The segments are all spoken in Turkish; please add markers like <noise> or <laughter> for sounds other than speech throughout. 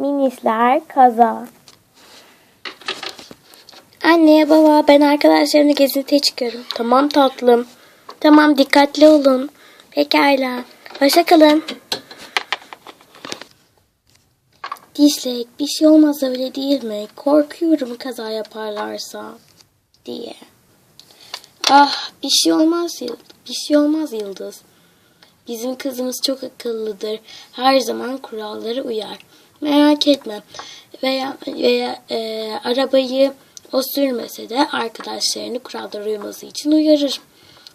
Minisler kaza. Anne baba ben arkadaşlarımla gezintiye çıkıyorum. Tamam tatlım. Tamam dikkatli olun. Pekala. Hoşça kalın. Dişlek bir şey olmaz öyle değil mi? Korkuyorum kaza yaparlarsa diye. Ah bir şey olmaz Yıldız. Bir şey olmaz Yıldız. Bizim kızımız çok akıllıdır. Her zaman kurallara uyar. Merak etme. Veya, veya e, arabayı o sürmese de arkadaşlarını kurallara uyması için uyarır.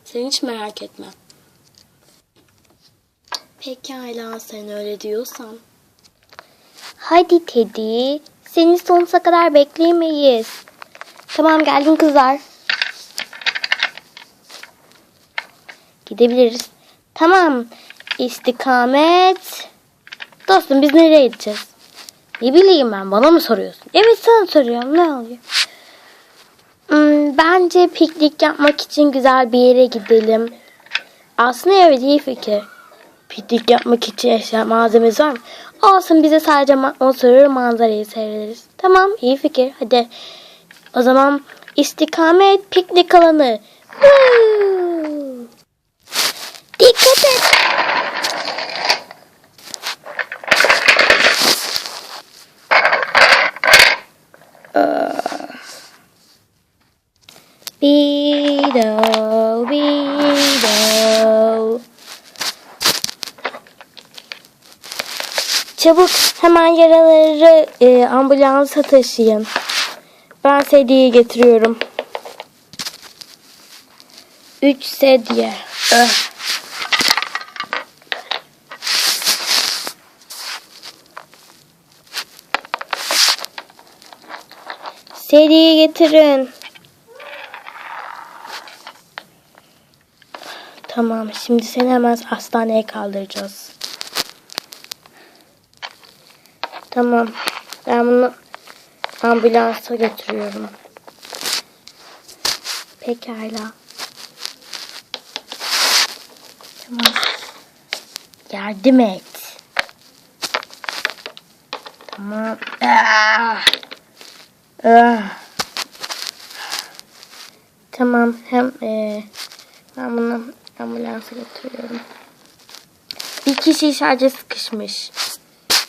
Sen hiç merak etme. Pekala sen öyle diyorsan. Hadi Teddy. Seni sonsuza kadar bekleyemeyiz. Tamam geldim kızlar. Gidebiliriz. Tamam. İstikamet. Dostum biz nereye gideceğiz? Ne bileyim ben bana mı soruyorsun? Evet sana soruyorum ne oluyor? Hmm, bence piknik yapmak için güzel bir yere gidelim. Aslında evet iyi fikir. Piknik yapmak için eşya malzemesi var mı? Olsun bize sadece oturur manzarayı seyrederiz. Tamam iyi fikir hadi. O zaman istikamet piknik alanı. Woo! Çabuk hemen yaraları e, ambulansa taşıyın. Ben sedyeyi getiriyorum. Üç sedye. Öh. Sedyeyi getirin. Tamam şimdi seni hemen hastaneye kaldıracağız. Tamam. Ben bunu ambulansa götürüyorum. Pekala. Tamam. Yardım et. Tamam. Ah. Ah. Tamam. Hem e, ben bunu ambulansa götürüyorum. Bir kişi sadece sıkışmış.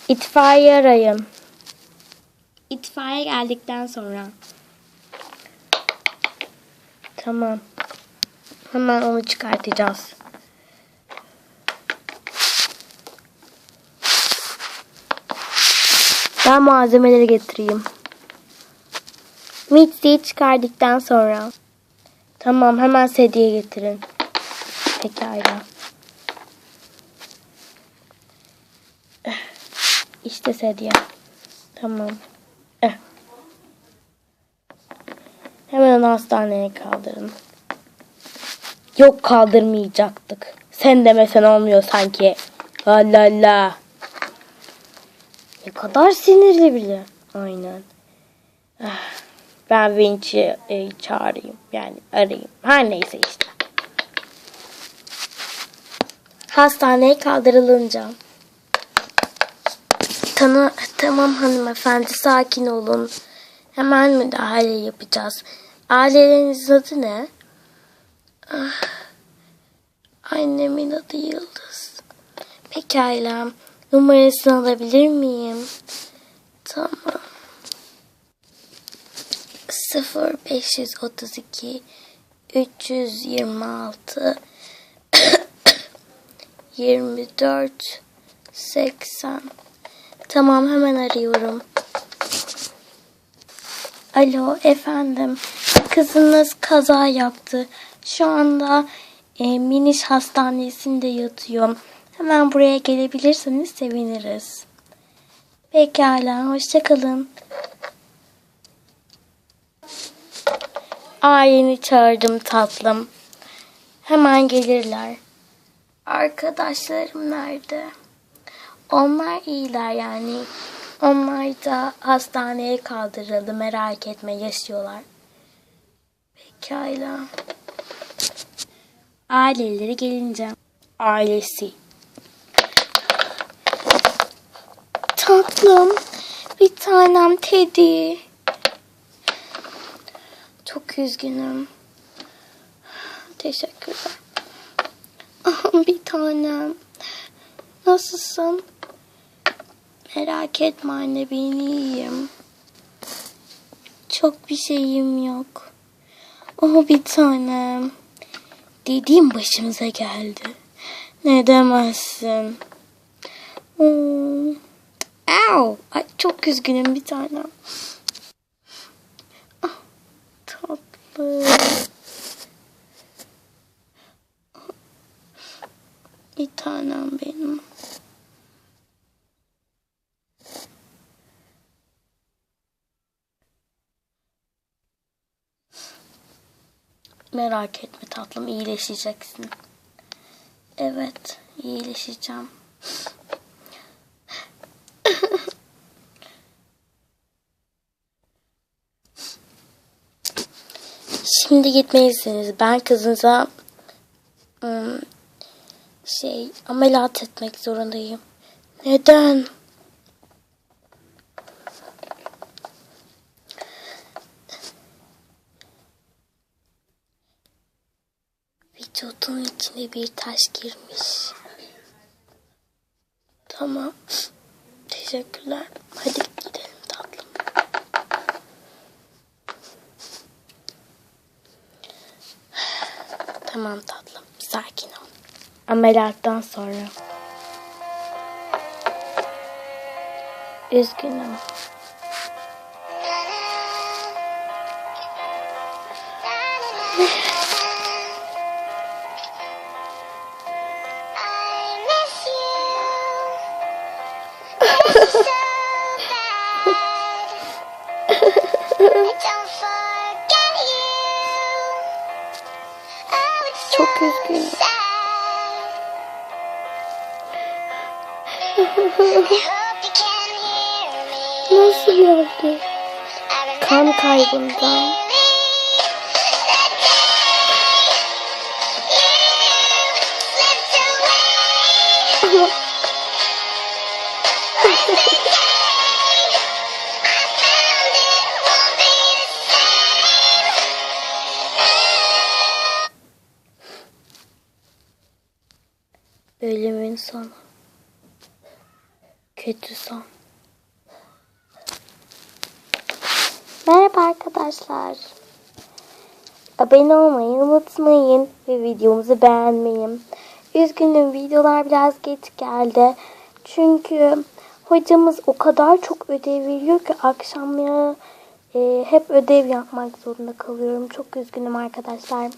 İtfaiye arayın. İtfaiye geldikten sonra. Tamam. Hemen onu çıkartacağız. Ben malzemeleri getireyim. Mixi'yi çıkardıktan sonra. Tamam hemen sedye getirin. Pekala. İşte sedye. Tamam. Eh. Hemen hastaneye kaldırın. Yok kaldırmayacaktık. Sen demesen olmuyor sanki. Allah Allah. Ne kadar sinirli bile. Aynen. Ah, Ben Vinç'i e, çağırayım. Yani arayayım. Her neyse işte. Hastaneye kaldırılınca. Tanı, tamam hanımefendi sakin olun. Hemen müdahale yapacağız. Ailelerinizin adı ne? Ah, annemin adı Yıldız. Pekala. Numarasını alabilir miyim? Tamam. 0532 326 24 80 Tamam hemen arıyorum. Alo efendim. Kızınız kaza yaptı. Şu anda e, Miniş Hastanesi'nde yatıyor. Hemen buraya gelebilirseniz seviniriz. Pekala, hoşçakalın. Aileni çağırdım tatlım. Hemen gelirler. Arkadaşlarım nerede? Onlar iyiler yani. Onlar da hastaneye kaldırıldı. Merak etme yaşıyorlar. Pekala. Aileleri gelince. Ailesi. Tatlım. bir tanem Teddy. Çok üzgünüm. Teşekkürler. Bir tanem. Nasılsın? Merak etme anne ben iyiyim. Çok bir şeyim yok. Oh bir tanem. Dediğim başımıza geldi. Ne demezsin. Hmm. Au. Ay, çok üzgünüm bir tanem. Ah, tatlı. Bir tanem benim. Merak etme tatlım iyileşeceksin. Evet iyileşeceğim. Şimdi gitmelisiniz. Ben kızınıza şey ameliyat etmek zorundayım. Neden? Vücudun içine bir taş girmiş. Tamam. Teşekkürler. Hadi gidelim tatlım. Tamam tatlım. Sakin ol. Ameliyattan sonra. Üzgünüm. I <laughs> Çok üzgünüm. Nasıl oldu? I remember Kan kaybından. Bölümün sonu. Kötü son. Merhaba arkadaşlar. Abone olmayı unutmayın ve videomuzu beğenmeyi. Üzgünüm videolar biraz geç geldi. Çünkü hocamız o kadar çok ödev veriyor ki akşamları e, hep ödev yapmak zorunda kalıyorum. Çok üzgünüm arkadaşlar.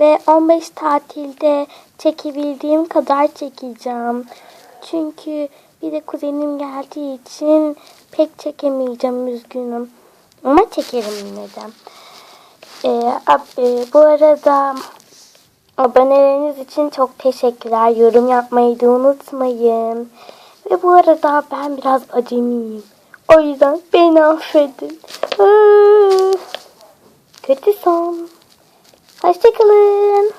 Ve 15 tatilde çekebildiğim kadar çekeceğim. Çünkü bir de kuzenim geldiği için pek çekemeyeceğim üzgünüm. Ama çekerim yine de. Ee, e, bu arada aboneleriniz için çok teşekkürler. Yorum yapmayı da unutmayın. Ve bu arada ben biraz acemiyim. O yüzden beni affedin. Kötü son. Hoşçakalın.